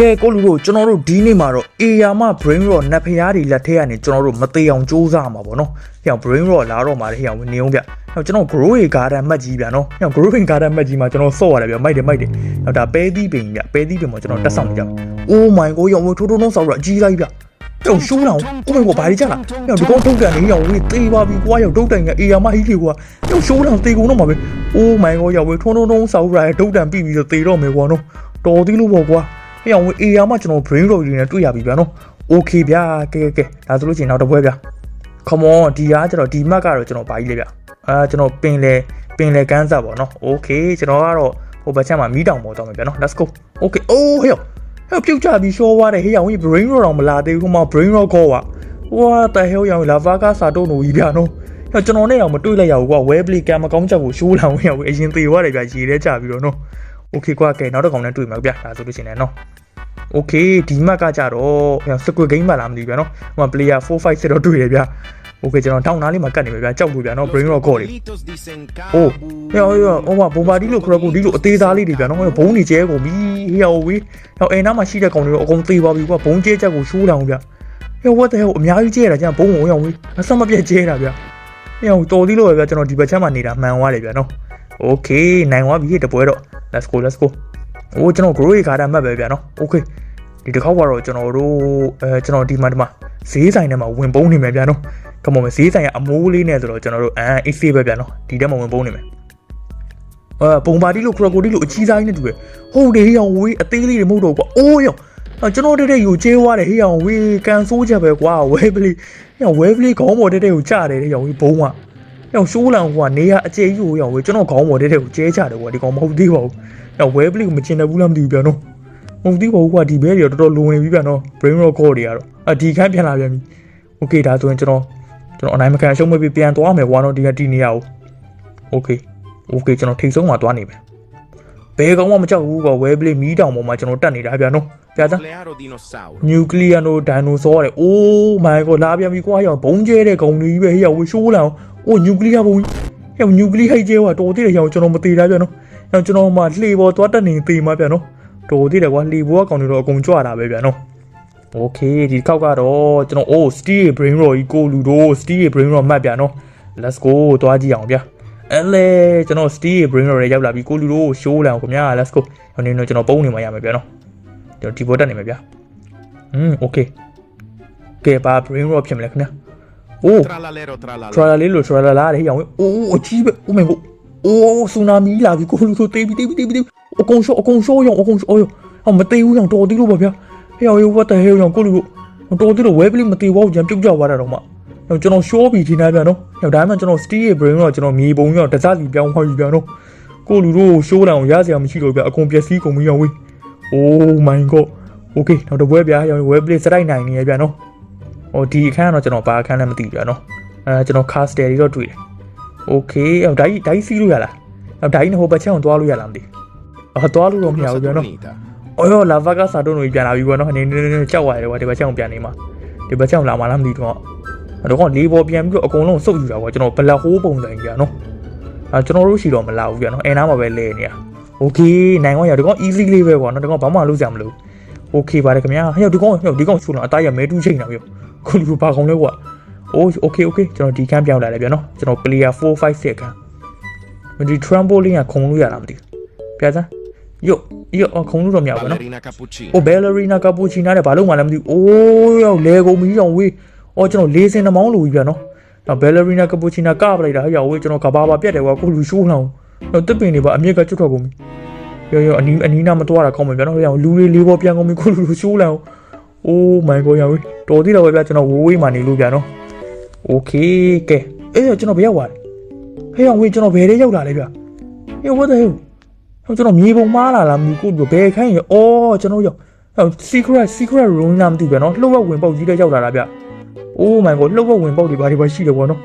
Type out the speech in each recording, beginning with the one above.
ကဲကိုလူတို့ကျွန်တော်တို့ဒီနေ့မှာတော့ AR မ brain rot နတ်ဖျားတွေလက်ထဲကနေကျွန်တော်တို့မသေးအောင်စူးစမ်းမှာပေါ့နော်။ဟိအောင် brain rot လာတော့မှာလေဟိအောင်ဝင်နေအောင်ဗျ။နောက်ကျွန်တော် grow garden မှတ်ကြီးဗျာနော်။ဟိအောင် grow garden မှတ်ကြီးမှာကျွန်တော်ဆော့ရတယ်ဗျ။မိုက်တယ်မိုက်တယ်။နောက်ဒါပဲသီးပင်ဗျ။ပဲသီးပင်မှာကျွန်တော်တက်ဆောင်နေကြမယ်။ Oh my god ရောင်ထိုးထိုးလုံးဆောက်ရအကြီးလိုက်ဗျ။ကျောင်းရှိုးလောင် Oh my god ဘာတွေကြလား။ဟိအောင်ဒီကောင်ထုတ်ကန်နေဟိအောင်ဝေးသေးပါပြီကွာရောင်တုတ်တန်က AR မဟိလေကွာ။ကျောင်းရှိုးလောင်သေကုန်တော့မှာပဲ။ Oh my god ရောင်ဝေးထုံးထုံးထုံးဆောက်ရတုတ်တန်ပြီးပြီးတော့သေတော့မယ်ကွာနော်။တော်သေးလို့ပေါ့ကွာ။ ဟဲ့အောင်အေးရမှာကျွန်တော် brain rot တွေနဲ့တွေ့ရပြီဗျာနော် okay ဗျာကဲကဲကဲဒါဆိုလို့ရှိရင်နောက်တစ်ပွဲဗျာ come on ဒီကကျွန်တော်ဒီ map ကတော့ကျွန်တော်ဘာကြီးလဲဗျာအာကျွန်တော်ပင်လေပင်လေကန်းစားပေါ့နော် okay ကျွန်တော်ကတော့ဟိုဘက်ချက်မှာမီးတောင်ပေါ်တော့မယ်ဗျာနော် let's go okay oh ဟဲ့ဟဲ့ပြုတ်ကြပြီးရှောသွားတယ်ဟေးအောင်ကြီး brain rot တော့မလာသေးဘူးဟိုမှာ brain rot ကောကွာ what the hell ရောင်လာဗာကစာတော့လို့ကြီးဗျာနော်ဟဲ့ကျွန်တော်နဲ့တော့မတွေ့လိုက်ရဘူးကွာ web play ကံမကောင်းချက်ကိုရှိုးလောင်ရဘူးအရင်သေးသွားတယ်ဗျာရေထဲကြပြီးတော့နော် okay ကွာကဲနောက်တစ်ကောင်နဲ့တွေ့မှာဗျာဒါဆိုလို့ရှိရင်လည်းနော် โอเคဒီမတ်ကကြတော့ဟိုစကွေဂိမ်းမှလာမသိဘူးဗျာနော်ဟိုမှာ player 4 5 6တော့တွေ့တယ်ဗျာโอเคကျွန်တော်တောင်းနားလေးမှာကတ်နေပြီဗျာကြောက်လို့ဗျာနော် brain rock ကော့တွေအိုးဟဲ့ဟဲ့ဟိုမှာဘုံပါဒီလိုခရကူဒီလိုအသေးသားလေးတွေဗျာနော်ဟိုဘုံနေကျဲကုန်ပြီဟေးဟိုဝေးဟိုအိမ်နားမှာရှိတဲ့ကောင်တွေတော့အကုန်သေးပါပြီကွာဘုံကျဲချက်ကိုရှိုးလောင်ဗျာဟဲ့ what the hell အများကြီးကျဲတာကျန်ဘုံကိုရောင်ဝေးအဆက်မပြတ်ကျဲတာဗျာဟဲ့ဟိုတော်သေးလို့ပဲဗျာကျွန်တော်ဒီဘက်ချက်မှာနေတာမှန်သွားတယ်ဗျာနော်โอเคနိုင်သွားပြီတပွဲတော့ let's go let's go အိုးကျွန်တော် grow ခါတာမှတ်ပဲဗျာနော် okay ဒီတစ်ခေါက်ကတော့ကျွန်တော်တို့အဲကျွန်တော်ဒီမှာဒီမှာဈေးဆိုင်ထဲမှာဝင်ပုံးနေမယ်ဗျာနော်ကမောဈေးဆိုင်ကအမိုးလေးနဲ့ဆိုတော့ကျွန်တော်တို့အမ်အေးဆေးပဲဗျာနော်ဒီထဲမှာဝင်ပုံးနေမယ်အဲပုံပါတီလို့ခရကိုတီလို့အကြီးစားကြီးနဲ့တူတယ်ဟုတ်တယ်ဟေးအောင်ဝေးအသေးလေးတွေမဟုတ်တော့ကွာအိုးရောကျွန်တော်တက်တက်ယူကျဲသွားတယ်ဟေးအောင်ဝေးကန်ဆိုးချက်ပဲကွာဝဲပလီဟေးဝဲပလီခေါင်းပေါ်တက်တက်ကိုကြားတယ်ဟေးအောင်ဝေးဘုံကဟေးအောင်ရှိုးလန်ကနေရအကျဲကြီးကိုဟေးအောင်ဝေးကျွန်တော်ခေါင်းပေါ်တက်တက်ကိုကျဲချတယ်ကွာဒီကောင်မဟုတ်သေးပါဘူးဟေး ဝဲပလီကိုမကျင်တယ်ဘူးလားမသိဘူးဗျာနော်မဟုတ်သေးပါဘူးကွာဒီဘဲတွေတော့တော်တော်လုံဝင်ပြီဗျာနော် brain rock call တွေကတော့အဒီခန်းပြန်လာပြန်ပြီ okay ဒါဆိုရင်ကျွန်တော်ကျွန်တော်အနိုင်မခံရှုံးမပြီးပြန်သွားမယ်ကွာနော်ဒီကဒီနေရာကို okay okay ကျွန်တော်ထိတ်ဆုံးမှာသွားနေမယ်ဘယ်ကောင်မှမကြောက်ဘူးကွာ web play မီးတောင်ပေါ်မှာကျွန်တော်တက်နေတာဗျာနော်ပြသား Nuclearo dinosauro. nuclear no dinosaur တဲ့ oh my god လာပြန်ပြီကွာရောဘုံကျဲတဲ့ကောင်တွေကြီးပဲဟေ့ရောဝရှိုးလာအောင် oh nuclear ဘုံကြီးဟဲ့ nuclear ဟိတ်ကျဲကွာတော်သေးတယ်ရောကျွန်တော်မသေးတာဗျာနော် ဟဲ့ကျွန်တော်မှလှေပေါ်သွားတက်နေသေးမှာဗျာနော် တော်သေးတယ်ကွာလီဘောကကောင်တွေတော့အကုန်ကြွတာပဲဗျာနော်โอเคဒီတစ်ခေါက်ကတော့ကျွန်တော် oh steel brain roll ကြီးကိုလူတို့ steel brain roll မှတ်ဗျာနော် let's go သွားကြည့်အောင်ဗျာအဲ့လေကျွန်တော် steel brain roll တွေရောက်လာပြီကိုလူတို့ show လာအောင်ခင်ဗျာ let's go ဟိုနေတော့ကျွန်တော်ပုံးနေမှာရမယ်ဗျာနော်ကျွန်တော်ဒီဘောတက်နေမယ်ဗျာอืมโอเคကဲပါ brain roll ဖြစ်မလဲခင်ဗျာ oh Tralalero tralala. ထရလာလေးလို့ထရလာလာတဲ့ဟိအောင်အိုးအကြီးပဲ oh my god အိုးဆူနာမီလာပြီကိုလူဆိုတေးပြီတေးပြီတေးပြီအကုန်ရှော့အကုန်ရှော့ရောင်အကုန်ရှော့ရောဟောမသေးဘူးရောင်တော်သေးလို့ပါဗျာဟဲ့ရော what the hell ရောင်ကိုလူတော်သေးလို့ဝဲပလီမသေးဘူးကြံပြုတ်ကြသွားတာတော့မှကျွန်တော်ရှော့ပြီဒီနားဗျာနော်ဟဲ့ဒါမှကျွန်တော် steel ရဲ့ brain တော့ကျွန်တော်မြေပုံရောတစားစီပြောင်းသွားပြီဗျာနော်ကိုလူတို့ရှိုးတယ်အောင်ရစရာမရှိတော့ဗျာအကုန်ပျက်စီးကုန်ပြီရောင်ဝေး oh my god okay နောက်တော့ပွဲဗျာရောင်ဝဲပလီစတိုက်နိုင်နေရဗျာနော်ဟိုဒီအခန်းကတော့ကျွန်တော်ဘာအခန်းလဲမသိဘူးဗျာနော်အဲကျွန်တော် caster တွေတော့တွေ့တယ် okay အော်ဒါကြီးဒါကြီးစီးလို့ရလားအော်ဒါကြီးနဲ့ဟိုဘက်ချက်အောင်သွားလို့ရလားမသိဘူးအော်သွားလို့တော့မရဘူးဗျာနော် Saturnita. အော်ရောလာဗာကစာတုံးတွေပြန်လာပြီကွာနော်နေနေနေကြောက်ရတယ်ကွာဒီဘက်ချက်အောင်ပြန်နေမှာဒီဘက်ချက်အောင်လာမှလားမသိတော့အဲ့တော့လေးပေါ်ပြန်ပြီးတော့အကုန်လုံးစုပ်ယူတာကွာကျွန်တော်ဘလက်ဟိုးပုံစံကြီးဗျာနော်အဲကျွန်တော်တို့ရှိတော့မလာဘူးဗျာနော်အဲနားမှာပဲလဲနေတာ okay နိုင်ကွာရဒီကောင် easy လေးပဲကွာနော်ဒီကောင်ဘာမှလုပ်စရာမလို okay ပါတယ်ခင်ဗျာဟဲ့ဒီကောင်ဟဲ့ဒီကောင်ချူလာအသားရမဲတူးချိန်တာဗျခုလူဘာကောင်လဲကွာ oh okay okay ကျွန်တော်ဒီကန်းပြောင်းလာတယ်ဗျာနော်ကျွန်တော် player 4 5 6ကန်းဒီ trampoline ကခုံလို့ရလားမသိဘူးပြသားယောယောခုံလို့တော့မရဘူးနော် Ballerina cappuccina. အိုဘယ်လရီနာကပူချီနာနဲ့ဘာလို့မှလည်းမသိဘူး။အိုးရောက်လေကုန်ပြီရောက်ဝေး။အော်ကျွန်တော်လေးစင်နှမောင်းလိုပြီဗျာနော်။နောက်ဘယ်လရီနာကပူချီနာကပလိုက်တာဟဲ့ရောက်ဝေးကျွန်တော်ကဘာဘာပြတ်တယ်ကွာကိုလူရှိုးလောင်။နောက်တစ်ပင်တွေပါအမြက်ကကျွတ်ထွက်ကုန်ပြီ။ရောရောအနီးအနီးနာမတော်တာကောင်းမယ်ဗျာနော်။ဟဲ့ရောက်လူလေးလေးပေါ်ပြန်ကုန်ပြီကိုလူရှိုးလောင်။ Oh my god ရောက်ဝေးတော်သေးတယ်ပဲဗျာကျွန်တော်ဝေးဝေးမှနေလို့ဗျာနော်။ Okay ကဲအေးကျွန်တော်ဘယ်ရောက်သွားလဲ။ဟဲ့ရောက်ဝေးကျွန်တော်ဘယ်ထဲရောက်လာလဲဗျာ။ဟဲ့ what the hell ဟိုကျွန်တော်မြေပုံမားလာလားမသိဘူးကိုဘယ်ခိုင်းရအော်ကျွန်တော်ရောက်ဟို secret secret room လားမသိဘူးဗျာနော်လှုပ်ဝက်ဝင်ပေါက်ကြီးတဲ့ရောက်လာတာဗျ Oh my god လှုပ်ဝက်ဝင်ပေါက်တွေဘာတွေပါရှိတယ်ကွာနော်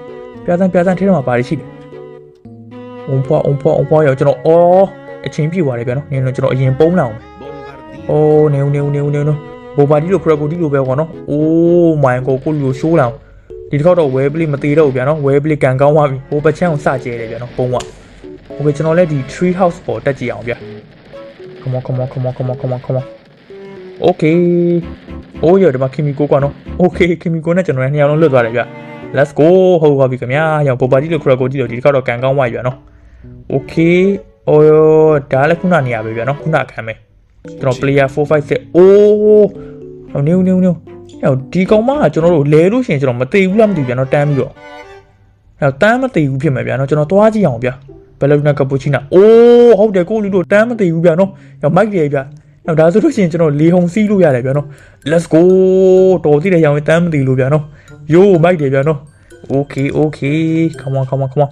ပြားစမ်းပြားစမ်းထဲမှာဘာတွေရှိလဲအုံဖွားအုံဖွားအုံဖွားရောက်ကျွန်တော်အော်အချင်းပြည့်သွားတယ်ဗျာနော်နင်တို့ကျွန်တော်အရင်ပုံးလာအောင် Bombardino. အိုးနေဦးနေဦးနေဦးနေဦးဘောပါဒီလိုခရကိုဒီလိုပဲကွာနော် Oh my god ကိုလူရှိုးလာ ဒီတစ်ခေါက်တော့ web play မသေးတော့ဘူးဗျာနော် web play ကန်ကောင်းသွားပြီဟိုပချန်ကိုစကြဲတယ်ဗျာနော်ပုံကဟိုပဲကျွန်တော်လည်းဒီ tree house ပေါ်တက်ကြည့်အောင်ဗျာ come on come on come on come on come on come on okay အိုးရဒီမှာခင်မီကိုကွာနော် okay ခင်မီကိုနဲ့ကျွန်တော်လည်းနှစ်ယောက်လုံးလွတ်သွားတယ်ဗျာ let's go ဟုတ်ပါပြီခင်ဗျာရောပိုပါတီလို့ခရကိုကြည့်တော့ဒီတစ်ခေါက်တော့ကန်ကောင်းသွားပြီဗျာနော် okay အော်ဒါလည်းခုနနေရာပဲဗျာနော်ခုနခံမယ်ကျွန်တော် player 456အိုး new new new နေဟိုဒီကောင်မကကျွန်တော်တို့လဲလို့ရှိရင်ကျွန်တော်မသိဘူးလားမသိဘူးဗျနော်တန်းပြီးတော့ဟိုတန်းမသိဘူးဖြစ်မယ်ဗျနော်ကျွန်တော်သွားကြည့်အောင်ဗျဘယ်လိုနာကပူချီနာအိုးဟုတ်တယ်ကိုလူတို့တန်းမသိဘူးဗျနော်ဟိုမိုက်တယ်ဗျနော်ဒါဆိုလို့ရှိရင်ကျွန်တော်လေဟုန်စီးလို့ရတယ်ဗျနော် let's go တော်သေးတယ်ရောင်တန်းမသိလို့ဗျနော်ယိုးမိုက်တယ်ဗျနော် okay okay come on come on come on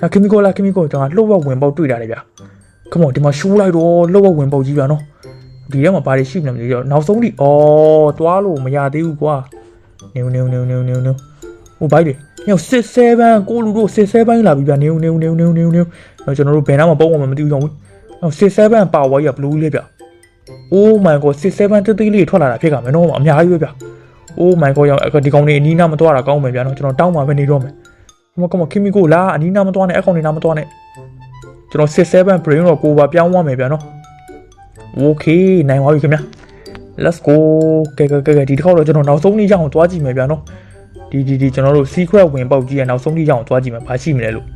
ဟာကီမီကိုလာကီမီကိုကျွန်တော်လှုပ်ဝက်ဝင်ပေါက်တွေ့တာလေဗျ come on ဒီမှာရှိုးလိုက်တော့လှုပ်ဝက်ဝင်ပေါက်ကြီးဗျနော် ဒီထဲမှာဘာတွေရှိမလဲမသိတော့နောက်ဆုံးဒီအော်သွားလို့မရသေးဘူးကွာနေနေနေနေနေနေဟိုဘိုက်တွေညစစ်ဆဲဘန်းကိုလူတို့စစ်ဆဲဘန်းလာပြီဗျနေနေနေနေနေနေကျွန်တော်တို့ဘယ်နားမှာပုံမှန်မသိဘူးကြောင့်ဘူးစစ်ဆဲဘန်းပါဝါကြီးကဘလူးလေးဗျ Oh my god 67တိတိလေးထွက်လာတာဖြစ်ကမယ်နော်အများကြီးပဲဗျ Oh my god ရောက်ဒီကောင်နေအနီးနားမသွားတာကောင်းမယ်ဗျာနော်ကျွန်တော်တောင်းပါပဲနေတော့မယ်ကမကမခီမီကိုလာအနီးနားမသွားနဲ့အကောင်နေနားမသွားနဲ့ကျွန်တော်67 brain တော့ကိုပါပြောင်းသွားမယ်ဗျာနော် Okay နိုင်ပါပြီခင်ဗျာ Let's go ကဲကဲကဲဒီတစ်ခေါက်တော့ကျွန်တော်နောက်ဆုံးနေ့ရအောင်သွားကြည့်မယ်ဗျာနော်ဒီဒီဒီကျွန်တော်တို့ secret ဝင်ပေါက်ကြီးရနောက်ဆုံးနေ့ရအောင်သွားကြည့်မယ်ဘာရှိမလဲလို့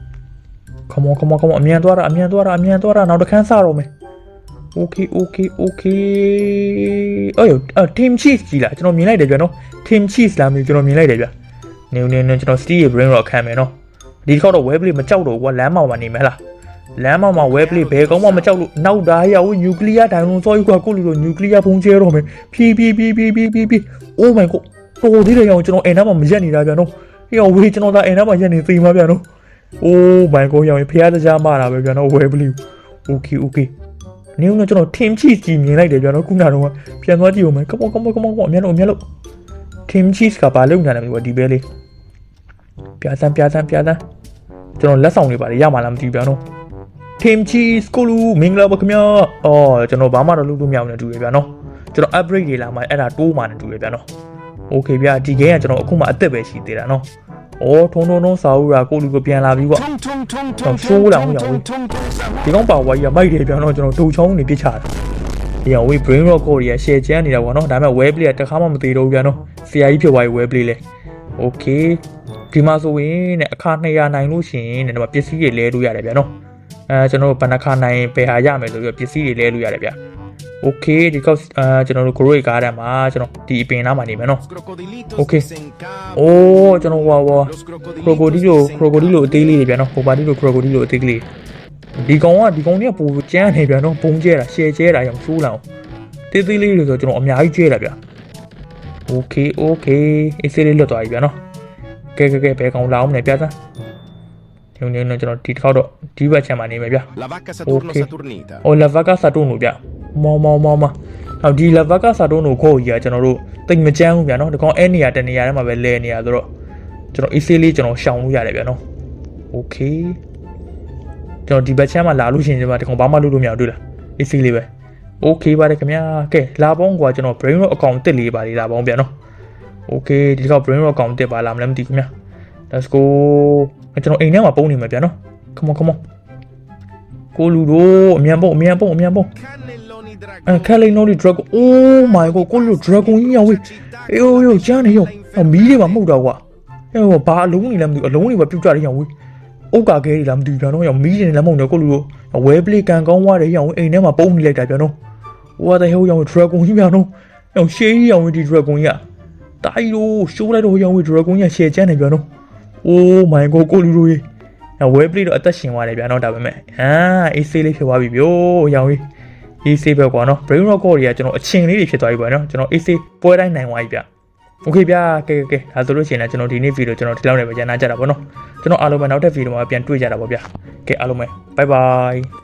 Come on come on come on အမြန်သွားတာအမြန်သွားတာအမြန်သွားတာနောက်တစ်ခန်းစတော့မယ် Okay okay okay အော်ယော team cheese ကြီးလားကျွန်တော်မြင်လိုက်တယ်ဗျာနော် team cheese လားမသိဘူးကျွန်တော်မြင်လိုက်တယ်ဗျာနေနေနေကျွန်တော် steel ရဲ့ brain တော့ခံမယ်နော်ဒီတစ်ခေါက်တော့ web play မကြောက်တော့ဘူးကွာလမ်းမောင်မှာနေမယ်လား လမ်းမောင်မှာ web play ဘယ်ကောင်းမှမကြောက်လို့နောက်သားရောက် nuclear dinosaur ကြီးကွာကိုလူလို nuclear ဘုံကျဲတော့မယ်ဖြည်းဖြည်းဖြည်းဖြည်းဖြည်းဖြည်းဖြည်း oh my god တော်သေးတယ်ရောကျွန်တော်အိမ်ထဲမှာမရက်နေတာဗျာနော်ဟေ့ဝေးကျွန်တော်သားအိမ်ထဲမှာရက်နေသိမှာဗျာနော် oh my god ရောဖျားတကြားမှာတာပဲဗျာနော် web play okay okay နေဦးတော့ကျွန်တော် team cheese ကြီးမြင်လိုက်တယ်ဗျာနော်ခုနကတော့ပြန်သွားကြည့်ဦးမယ် come on come on come on come on အများလို့အများလို့ team cheese ကဘာလုပ်နေတာလဲမသိဘူးဒီပဲလေးပြားစမ်းပြားစမ်းပြားစမ်းကျွန်တော်လက်ဆောင်တွေပါတယ်ရမှာလားမသိဘူးဗျာနော် team cheese ကိုလူမင်္ဂလာပါခင်ဗျာအော်ကျွန်တော်ဘာမှတော့လုပ်လို့မရဘူးနဲ့တူတယ်ဗျာနော်ကျွန်တော် upgrade တွေလာမှအဲ့ဒါတိုးမှနဲ့တူတယ်ဗျာနော် okay ဗျာဒီ game ကကျွန်တော်အခုမှအသက်ပဲရှိသေးတာနော်အော်ထုံထုံထုံစာဦးရာကိုလူကိုပြန်လာပြီကွာ Tung tung tung Tung, tung tung, tung lang, tung lang, tung tung tung sa ဒီကောင်ပါဝါကြီးကမိုက်တယ်ဗျာနော်ကျွန်တော်ဒုံချောင်းနေပြစ်ချတာဒီအောင်ဝေး brain rock ကိုရ share ချမ်းနေတာပေါ့နော်ဒါပေမဲ့ web play ကတစ်ခါမှမသေးတော့ဘူးဗျာနော်ဆရာကြီးဖြစ်သွားပြီ web play လဲ okay ဒီမှာဆိုရင်တဲ့အခါ200နိုင်လို့ရှိရင်တဲ့ဒီမှာပစ္စည်းတွေလဲလို့ရတယ်ဗျာနော် အဲကျွန်တော်တို့ဘဏ္ဍခါနိုင်ပယ်ဟာရမယ်လို့ပြောပစ္စည်းတွေလဲလို့ရတယ်ဗျာ okay ဒီကောက်အဲကျွန်တော်တို့ grow ကားတန်းမှာကျွန်တော်ဒီအပင်နားမှာနေမယ်နော် crocodilitos Okay. que se encaban. အိုးကျွန်တော်ဟွာဟွာ Los crocodilitos crocodilo que se crocodilo အသေးလေးတွေဗျာနော် crocodilo crocodilo အသေးကလေးဒီကောင်ကဒီကောင်တွေကပိုကျန်းနေဗျာနော်ပုံကျဲတာရှယ်ကျဲတာရောင်ဆိုးလာအောင်တေးသေးလေးတွေဆိုကျွန်တော်အများကြီးကျဲတာဗျာ okay okay အေးစေးလေးလွတ်သွားပြီဗျာနော်ကဲကဲကဲဘယ်ကောင်လာအောင်လဲပြသ ညုံညုံညုံကျွန်တော်ဒီတစ်ခေါက်တော့ဒီဘက်ချမ်းမှာနေမယ်ဗျာ La vacca Saturno Okay. Saturnita. ဟိုလဗက်ကစာတုံးလို့ဗျမောမောမောမောဟောဒီလဗက်ကစာတုံးလို့ခေါ်ကြီးကကျွန်တော်တို့တိတ်မကြမ်းဘူးဗျာနော်ဒီကောင်အဲ့နေရာတနေရာထဲမှာပဲလဲနေရဆိုတော့ကျွန်တော်အေးဆေးလေးကျွန်တော်ရှောင်လို့ရတယ်ဗျာနော်โอเคကျွန်တော်ဒီဘက်ချမ်းမှာလာလို့ရှိရင်ဒီမှာဒီကောင်ဘာမှလုပ်လို့မရဘူးတွေ့လားအေးဆေးလေးပဲโอเคပါတယ်ခင်ဗျာကဲလာပေါင်းကွာကျွန်တော် brain rock account တက်လေးပါလေးလာပေါင်းဗျာနော်โอเคဒီကောင် brain rock account တက်ပါလားမလဲမသိဘူးခင်ဗျာ let's go ကျွန်တော်အိမ်ထဲမှာပုံနေမှာဗျာနော် come on come on ကိုလူတို့အမြန်ပုံအမြန်ပုံအမြန်ပုံ Cannelloni dragon. အဲခက်လိန်နိုးဒီ dragon oh my god ကိုလူ dragon ကြီးရောဝေးအေးအေးကျန်းနေရောဟောမီးတွေမှာမှုတ်တော့ကွာအဲဟောဘာအလုံးနေလဲမသိဘူးအလုံးတွေပဲပြုတ်ကြတယ်ရောဝေးအုတ်ကာခဲတွေလားမသိဘူးဗျာနော်ရောမီးတွေလည်းမဟုတ်တော့ကိုလူတို့ဝဲပလေးကန်ကောင်းသွားတယ်ရောအိမ်ထဲမှာပုံနေလိုက်တာဗျာနော် what the hell ရော dragon ကြီးဗျာနော်ရောရှေးကြီးရောဒီ dragon ကြီးကတိုင်းလို့ရှိုးလိုက်တော့ရော dragon ကြီးရှယ်ကျန်းနေဗျာနော် oh my god ကိုလူတို့ရေဝဲပလေးတော့အသက်ရှင်သွားတယ်ဗျာနော်ဒါပေမဲ့အာအေးဆေးလေးဖြစ်သွားပြီဗျို့ရောင်ကြီး အေးဆေးပဲကွာနော် brain rock တွေကကျွန်တော်အချင်းလေးတွေဖြစ်သွားပြီပေါ့နော်ကျွန်တော်အေးဆေးပွဲတိုင်းနိုင်သွားပြီဗျโอเคဗျာကဲကဲကဲဒါဆိုလို့ရှိရင်လည်းကျွန်တော်ဒီနေ့ဗီဒီယိုကျွန်တော်ဒီလောက်နဲ့ပဲကြာနာကြတာပေါ့နော်ကျွန်တော်အားလုံးပဲနောက်ထပ်ဗီဒီယိုမှာပြန်တွေ့ကြတာပေါ့ဗျာကဲအားလုံးပဲ bye bye